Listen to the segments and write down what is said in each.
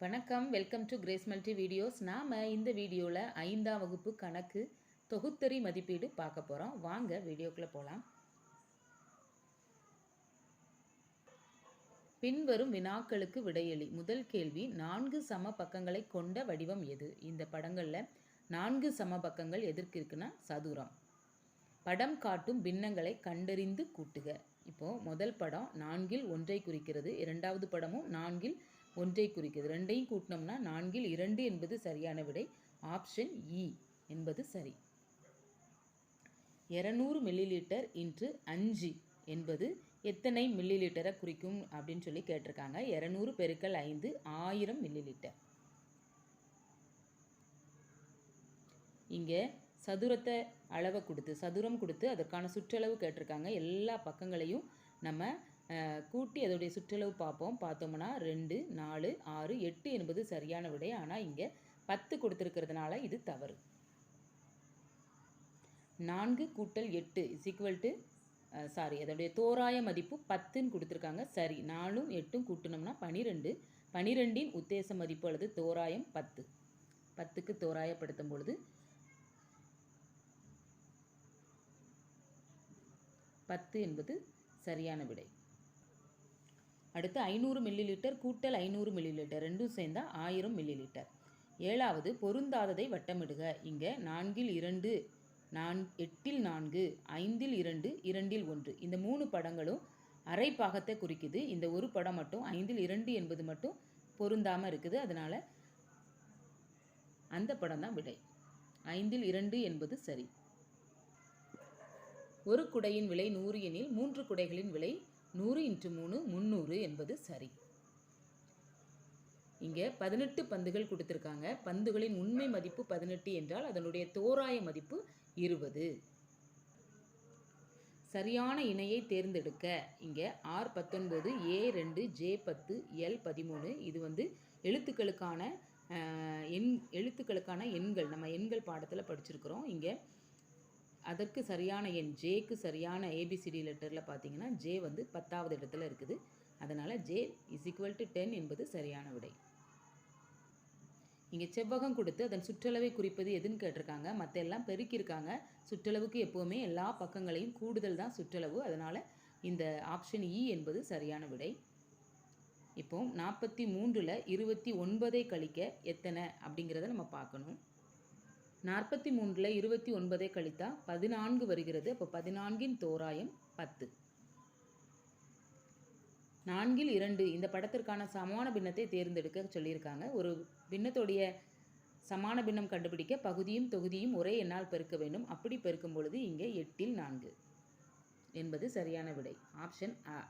வணக்கம். Welcome to Grace Multi Videos நாம் இந்த வீடியோவில் ஐந்தாம் வகுப்பு கணக்கு தொகுத்தறி மதிப்பீடு பார்க்க போகிறோம் வாங்க வீடியோக்குள்ளே போகலாம் பின்வரும் வினாக்களுக்கு விடையளி. முதல் கேள்வி நான்கு சம பக்கங்களை கொண்ட வடிவம் எது? இந்த படங்களில் நான்கு சம பக்கங்கள் எதற்கு இருக்குன்னா சதுரம். படம் காட்டும் பின்னங்களை கண்டறிந்து கூட்டுக. இப்போது முதல் படம் நான்கில் ஒன்றை குறிக்கிறது. இரண்டாவது படமும் நான்கில் ஒன்றை குறிக்கிறது. ரெண்டையும் கூட்டினோம்னா நான்கில் இரண்டு என்பது சரியான விடை. ஆப்ஷன் இ என்பது சரி. இரநூறு மில்லிலிட்டர் இன்று அஞ்சு என்பது எத்தனை மில்லிலிட்டரை குறிக்கும் அப்படின்னு சொல்லி கேட்டிருக்காங்க. இரநூறு பெருக்கல் ஐந்து ஆயிரம் மில்லிலிட்டர் இங்கே சதுரத்தை அளவை கொடுத்து சதுரம் கொடுத்து அதற்கான சுற்றளவு கேட்டிருக்காங்க. எல்லா பக்கங்களையும் நம்ம கூட்டி அதோடைய சுற்றளவு பார்ப்போம். பார்த்தோம்னா ரெண்டு நாலு ஆறு எட்டு என்பது சரியான விடை. ஆனால் இங்கே பத்து கொடுத்துருக்கிறதுனால இது தவறு. நான்கு கூட்டல் எட்டு இஸ் ஈக்குவல் டு சாரி அதோடைய தோராய மதிப்பு பத்துன்னு கொடுத்துருக்காங்க. சரி நாலும் எட்டும் கூட்டினோம்னா பனிரெண்டு. பனிரெண்டின் உத்தேச மதிப்பு அல்லது தோராயம் பத்து. பத்துக்கு தோராயப்படுத்தும் பொழுது பத்து என்பது சரியான விடை. அடுத்து ஐநூறு மில்லி லிட்டர் கூட்டல் ஐநூறு மில்லி லிட்டர் ரெண்டும் சேர்ந்தால் ஆயிரம் மில்லி லிட்டர் ஏழாவது பொருந்தாததை வட்டமிடுக. இங்கே நான்கில் இரண்டு நான் எட்டில் நான்கு ஐந்தில் இரண்டு இரண்டில் ஒன்று. இந்த மூணு படங்களும் அரை பாகத்தை குறிக்குது. இந்த ஒரு படம் மட்டும் ஐந்தில் இரண்டு என்பது மட்டும் பொருந்தாமல் இருக்குது. அதனால் அந்த படம் தான் விடை. ஐந்தில் இரண்டு என்பது சரி. ஒரு குடையின் விலை நூறு எனில் மூன்று குடைகளின் விலை நூறு இன்ட்டு மூணு முந்நூறு என்பது சரி. இங்கே பதினெட்டு பந்துகள் கொடுத்துருக்காங்க. பந்துகளின் உண்மை மதிப்பு பதினெட்டு என்றால் அதனுடைய தோராய மதிப்பு இருபது. சரியான இணையை தேர்ந்தெடுக்க இங்கே ஆர் பத்தொன்பது ஏ ரெண்டு ஜே பத்து எல் பதிமூணு. இது வந்து எழுத்துக்களுக்கான எண் எழுத்துக்களுக்கான எண்கள். நம்ம எண்கள் பாடத்தில் படிச்சிருக்கிறோம். இங்கே அதற்கு சரியான எண் ஜேக்கு சரியான ஏபிசிடி லெட்டரில் பார்த்தீங்கன்னா ஜே வந்து பத்தாவது இடத்துல இருக்குது. அதனால் J is equal to ten என்பது சரியான விடை. இங்கே செவ்வகம் கொடுத்து அதன் சுற்றளவை குறிப்பது எதுன்னு கேட்டிருக்காங்க. மற்ற எல்லாம் பெருக்கியிருக்காங்க. சுற்றளவுக்கு எப்போவுமே எல்லா பக்கங்களையும் கூடுதல் தான் சுற்றளவு. அதனால் இந்த ஆப்ஷன் இ e என்பது சரியான விடை. இப்போ நாற்பத்தி மூன்றில் இருபத்தி ஒன்பதை கழிக்க எத்தனை அப்படிங்கிறத நம்ம பார்க்கணும். நாற்பத்தி மூன்றில் இருபத்தி ஒன்பதை கழித்தா பதினான்கு வருகிறது. அப்போ பதினான்கின் தோராயம் பத்து. நான்கில் இரண்டு. இந்த படத்திற்கான சமான பின்னத்தை தேர்ந்தெடுக்க சொல்லியிருக்காங்க. ஒரு பின்னத்துடைய சமான பின்னம் கண்டுபிடிக்க பகுதியும் தொகுதியும் ஒரே எண்ணால் பெருக்க வேண்டும். அப்படி பெருக்கும் பொழுது இங்கே எட்டில் நான்கு என்பது சரியான விடை. ஆப்ஷன் ஆ.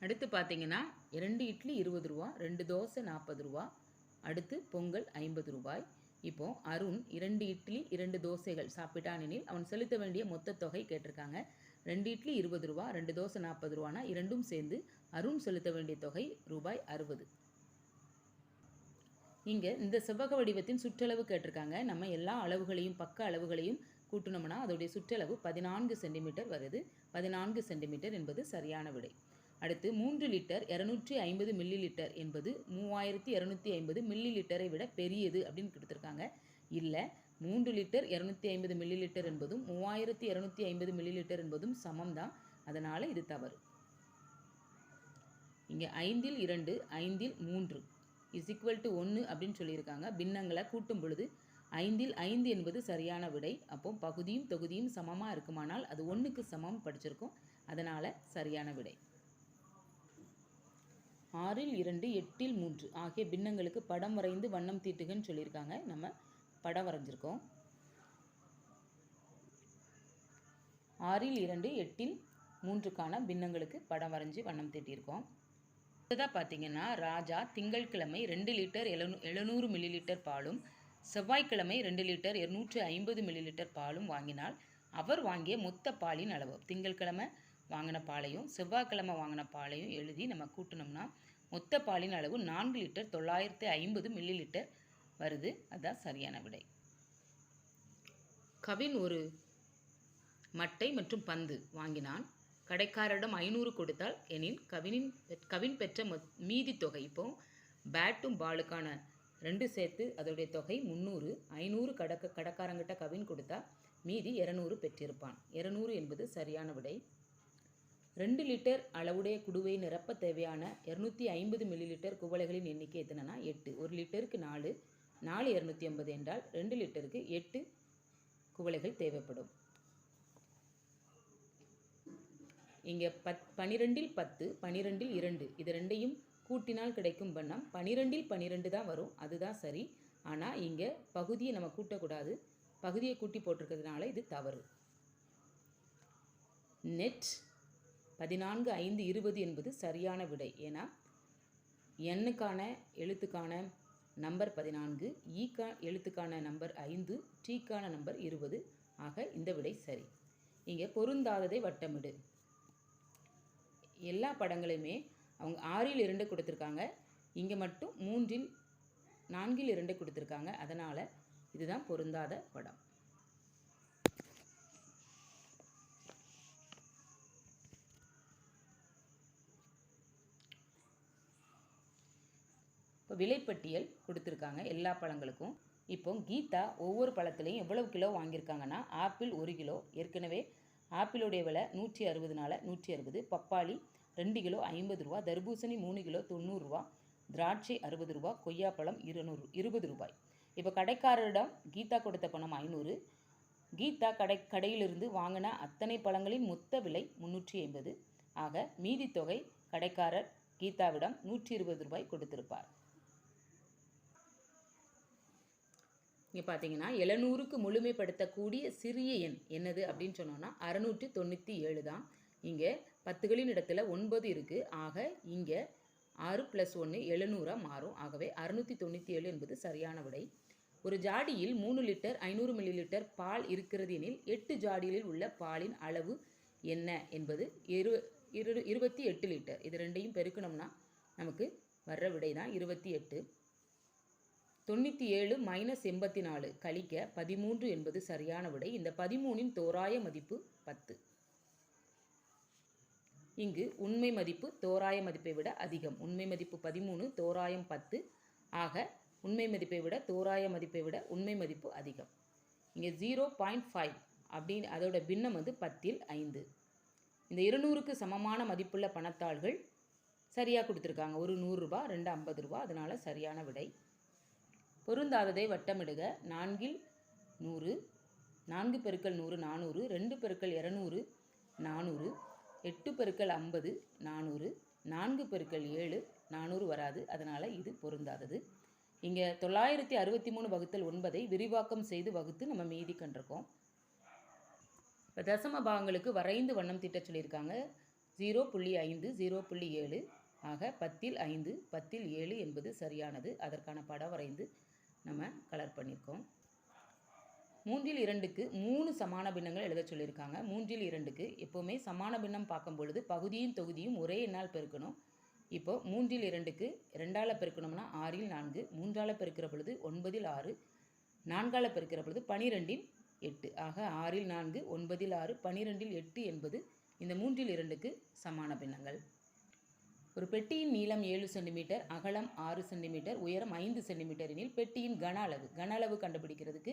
அடுத்து பார்த்தீங்கன்னா இரண்டு இட்லி இருபது ரூபா ரெண்டு தோசை நாற்பது ரூபா அடுத்து பொங்கல் ஐம்பது ரூபாய் இப்போ அருண் இரண்டு இட்லி இரண்டு தோசைகள் சாப்பிட்டான் எனில் அவன் செலுத்த வேண்டிய மொத்த தொகை கேட்டிருக்காங்க. ரெண்டு இட்லி இருபது ரூபா ரெண்டு தோசை நாற்பது ரூபானா? இரண்டும் சேர்ந்து அருண் செலுத்த வேண்டிய தொகை ரூபாய் அறுபது. இங்கே இந்த செவ்வக வடிவத்தின் சுற்றளவு கேட்டிருக்காங்க. நம்ம எல்லா அளவுகளையும் பக்க அளவுகளையும் கூட்டினோம்னா அதோடைய சுற்றளவு பதினான்கு சென்டிமீட்டர் வருது. பதினான்கு சென்டிமீட்டர் என்பது சரியான விடை. அடுத்து மூன்று லிட்டர் இரநூற்றி ஐம்பது மில்லி லிட்டர் என்பது மூவாயிரத்தி இரநூத்தி ஐம்பது மில்லி லிட்டரை விட பெரியது அப்படின்னு கொடுத்துருக்காங்க. இல்லை மூன்று லிட்டர் இரநூத்தி ஐம்பது மில்லி லிட்டர் என்பதும் மூவாயிரத்தி இரநூத்தி ஐம்பது மில்லி லிட்டர் என்பதும் சமம் தான் அதனால் இது தவறு. இங்கே ஐந்தில் இரண்டு ஐந்தில் மூன்று இஸ் ஈக்குவல் டு ஒன்று அப்படின்னு சொல்லியிருக்காங்க. பின்னங்களை கூட்டும் பொழுது ஐந்தில் ஐந்து என்பது சரியான விடை. அப்போ பகுதியும் தொகுதியும் சமமாக இருக்குமானால் அது ஒன்றுக்கு சமம் படிச்சிருக்கோம். அதனால் சரியான விடை. ஆறில் இரண்டு எட்டில் மூன்று ஆகிய பின்னங்களுக்கு படம் வரைந்து வண்ணம் தீட்டுகன்னு சொல்லியிருக்காங்க. நம்ம படம் வரைஞ்சிருக்கோம். ஆறில் இரண்டு எட்டில் மூன்றுக்கான பின்னங்களுக்கு படம் வரைஞ்சி வண்ணம் தீட்டியிருக்கோம். அடுத்ததாக பார்த்தீங்கன்னா ராஜா திங்கட்கிழமை ரெண்டு லிட்டர் எழுநூ எழுநூறு மில்லி லிட்டர் பாலும் செவ்வாய்க்கிழமை ரெண்டு லிட்டர் இருநூற்று ஐம்பது மில்லி லிட்டர் பாலும் வாங்கினால் அவர் வாங்கிய மொத்த பாலின் அளவு. திங்கட்கிழமை வாங்கின பாலையும் செவ்வாய்க்கிழமை வாங்கின பாலையும் எழுதி நம்ம கூட்டினோம்னா மொத்த பாலின் அளவு நான்கு லிட்டர் தொள்ளாயிரத்து ஐம்பது மில்லி லிட்டர் வருது. அதுதான் சரியான விடை. கவின் ஒரு மட்டை மற்றும் பந்து வாங்கினான். கடைக்காரரிடம் ஐநூறு கொடுத்தால் எனில் கவினின் கவின் பெற்ற மொ- மீதி தொகை இப்போ பேட்டும் பாலுக்கான ரெண்டு சேர்த்து அதோடைய தொகை முந்நூறு ஐநூறு கடக்க கடக்காரங்கிட்ட கவின் கொடுத்தா மீதி இரநூறு பெற்றிருப்பான். இரநூறு என்பது சரியான விடை. ரெண்டு லிட்டர் அளவுடைய குடுவை நிரப்ப தேவையான இரநூத்தி ஐம்பது மில்லி லிட்டர் குவளைகளின் எண்ணிக்கை எத்தனைனா? எட்டு. ஒரு லிட்டருக்கு நாலு. நாலு இரநூத்தி ஐம்பது என்றால் ரெண்டு லிட்டருக்கு எட்டு குவளைகள் தேவைப்படும். இங்கே பத் பனிரெண்டில் பத்து பனிரெண்டில் இரண்டு. இது ரெண்டையும் கூட்டினால் கிடைக்கும் வண்ணம். பனிரெண்டில் பனிரெண்டு தான் வரும். அதுதான் சரி. ஆனால் இங்கே பகுதியை நம்ம கூட்டக்கூடாது. பகுதியை கூட்டி போட்டிருக்கிறதுனால இது தவறு. நெட் பதினான்கு ஐந்து இருபது என்பது சரியான விடை. ஏன்னா எண்ணுக்கான எழுத்துக்கான நம்பர் பதினான்கு e ஈக்கா எழுத்துக்கான நம்பர் ஐந்து டீக்கான நம்பர் இருபது ஆக இந்த விடை சரி. இங்கே பொருந்தாததை வட்டமிடு. எல்லா படங்களையுமே அவங்க ஆறில் இரண்டு கொடுத்துருக்காங்க. இங்கே மட்டும் மூன்றில் நான்கில் இரண்டு கொடுத்துருக்காங்க. அதனால் இதுதான் பொருந்தாத படம். இப்போ விலைப்பட்டியல் கொடுத்துருக்காங்க எல்லா பழங்களுக்கும். இப்போ கீதா ஒவ்வொரு பழத்துலேயும் எவ்வளவு கிலோ வாங்கியிருக்காங்கன்னா ஆப்பிள் ஒரு கிலோ ஏற்கனவே ஆப்பிளுடைய விலை நூற்றி அறுபதுனால நூற்றி அறுபது பப்பாளி ரெண்டு கிலோ ஐம்பது ரூபா தர்பூசணி மூணு கிலோ தொண்ணூறுரூவா திராட்சை அறுபது ரூபா கொய்யாப்பழம் இருநூறு இருபது ரூபாய். இப்போ கடைக்காரரிடம் கீதா கொடுத்த பணம் ஐநூறு. கீதா கடை கடையிலிருந்து வாங்கின அத்தனை பழங்களின் மொத்த விலை முந்நூற்றி ஐம்பது. ஆக மீதி தொகை கடைக்காரர் கீதாவிடம் நூற்றி இருபது ரூபாய் கொடுத்திருப்பார். இங்கே பார்த்தீங்கன்னா எழுநூறுக்கு முழுமைப்படுத்தக்கூடிய சிறிய எண். என்னது அப்படின்னு சொன்னோன்னா அறநூற்றி தொண்ணூற்றி ஏழு தான். இங்கே பத்துகளின் இடத்துல ஒன்பது இருக்குது ஆக இங்கே ஆறு ப்ளஸ் ஒன்று எழுநூறாக மாறும். ஆகவே அறுநூற்றி தொண்ணூற்றி ஏழு என்பது சரியான விடை. ஒரு ஜாடியில் மூணு லிட்டர் ஐநூறு மில்லி லிட்டர் பால் இருக்கிறது எனில் எட்டு ஜாடிகளில் உள்ள பாலின் அளவு என்ன? என்பது இரு இரு இருபத்தி எட்டு லிட்டர். இது ரெண்டையும் பெருக்கணும்னா நமக்கு வர்ற விடை தான் இருபத்தி எட்டு. தொண்ணூற்றி ஏழு மைனஸ் எண்பத்தி நாலு கழிக்க பதிமூன்று என்பது சரியான விடை. இந்த பதிமூனின் தோராய மதிப்பு பத்து. இங்கு உண்மை மதிப்பு தோராய மதிப்பை விட அதிகம். உண்மை மதிப்பு பதிமூணு தோராயம் பத்து. ஆக உண்மை மதிப்பை விட தோராய மதிப்பை விட உண்மை மதிப்பு அதிகம். இங்கே ஜீரோ பாயிண்ட் ஃபைவ் அப்படின்னு அதோட பின்னம் வந்து பத்தில் ஐந்து. இந்த இருநூறுக்கு சமமான மதிப்புள்ள பணத்தாள்கள் சரியாக கொடுத்துருக்காங்க. ஒரு நூறுரூபா ரெண்டு ஐம்பது ரூபா அதனால் சரியான விடை. பொருந்தாததை வட்டமிடுக. நான்கில் நூறு நான்கு பெருக்கள் நூறு நானூறு ரெண்டு பெருக்கள் இரநூறு நானூறு எட்டு பெருக்கள் ஐம்பது நானூறு நான்கு பெருக்கள் ஏழு நானூறு வராது. அதனால் இது பொருந்தாதது. இங்கே தொள்ளாயிரத்தி அறுபத்தி மூணு வகுத்தல் ஒன்பதை விரிவாக்கம் செய்து வகுத்து நம்ம மீதி கண்டிருக்கோம். இப்போ தசம பாகங்களுக்கு வரைந்து வண்ணம் தீட்ட சொல்லியிருக்காங்க. ஜீரோ புள்ளி ஐந்து ஜீரோ புள்ளி ஏழு ஆக பத்தில் ஐந்து பத்தில் ஏழு என்பது சரியானது. அதற்கான படம் வரைந்து நம்ம கலர் பண்ணியிருக்கோம் மூன்றில் இரண்டுக்கு மூணு சமான பின்னங்கள் எழுத சொல்லியிருக்காங்க. மூன்றில் இரண்டுக்கு எப்போவுமே சமான பின்னம் பார்க்கும் பொழுது பகுதியும் தொகுதியும் ஒரே எண்ணால் பெருக்கணும். இப்போ மூன்றில் இரண்டுக்கு ரெண்டால் பெருக்கணும்னா ஆறில் நான்கு மூன்றால் பெருக்கிற பொழுது ஒன்பதில் ஆறு நான்கால் பெருக்கிற பொழுது பனிரெண்டில் எட்டு. ஆக ஆறில் நான்கு ஒன்பதில் ஆறு பனிரெண்டில் எட்டு என்பது இந்த மூன்றில் இரண்டுக்கு சமான பின்னங்கள். ஒரு பெட்டியின் நீளம் ஏழு சென்டிமீட்டர் அகலம் ஆறு சென்டிமீட்டர் உயரம் ஐந்து சென்டிமீட்டர் எனில் பெட்டியின் கன அளவு. கன அளவு கண்டுபிடிக்கிறதுக்கு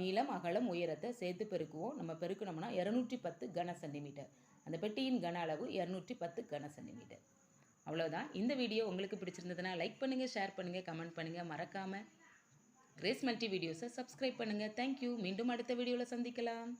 நீளம் அகலம் உயரத்தை சேர்த்து பெருக்குவோம். நம்ம பெருக்கணும்னா இரநூற்றி பத்து கன சென்டிமீட்டர். அந்த பெட்டியின் கன அளவு இரநூற்றி பத்து கன சென்டிமீட்டர். அவ்வளோதான் இந்த வீடியோ உங்களுக்கு பிடிச்சிருந்ததுன்னா லைக் பண்ணுங்கள் ஷேர் பண்ணுங்கள் கமெண்ட் பண்ணுங்கள் மறக்காமல் கிரேஸ் மல்டி வீடியோஸை சப்ஸ்கிரைப் பண்ணுங்கள் தேங்க்யூ மீண்டும் அடுத்த வீடியோவில் சந்திக்கலாம்.